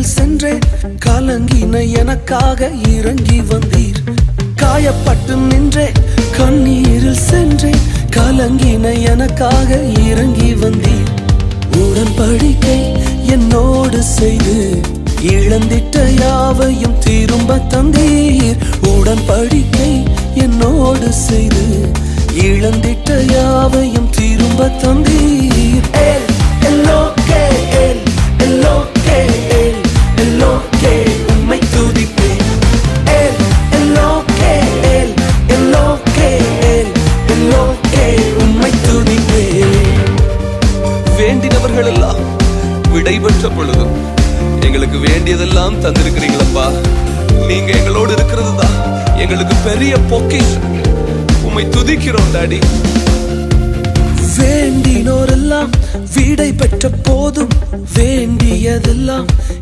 கண்ணீரில் சென்றே கலங்கின எனக்காக இறங்கி வந்தீர். காயப்பட்டு நின்றே கண்ணீரில் சென்றே கலங்கின எனக்காக இறங்கி வந்தீர். உடன்படிக்கை என்னோடு செய்து இழந்திட்ட யாவையும் திரும்ப தந்தீர். உடன்படிக்கை என்னோடு செய்து இழந்திட்ட யாவையும் எல்லோக்கே, உம்மை துதிப்பேன். வேண்டினவர்கள் எல்லாம் விடை பெற்ற எங்களுக்கு வேண்டியதெல்லாம் தந்திருக்கிறீங்களப்பா. நீங்க எங்களோடு இருக்கிறது தான் எங்களுக்கு பெரிய பொக்கிஷம். உம்மை துதிக்கிறோம் டாடி. வேண்டினோரெல்லாம் விடை பெற்ற போதும் வேண்டியதெல்லாம்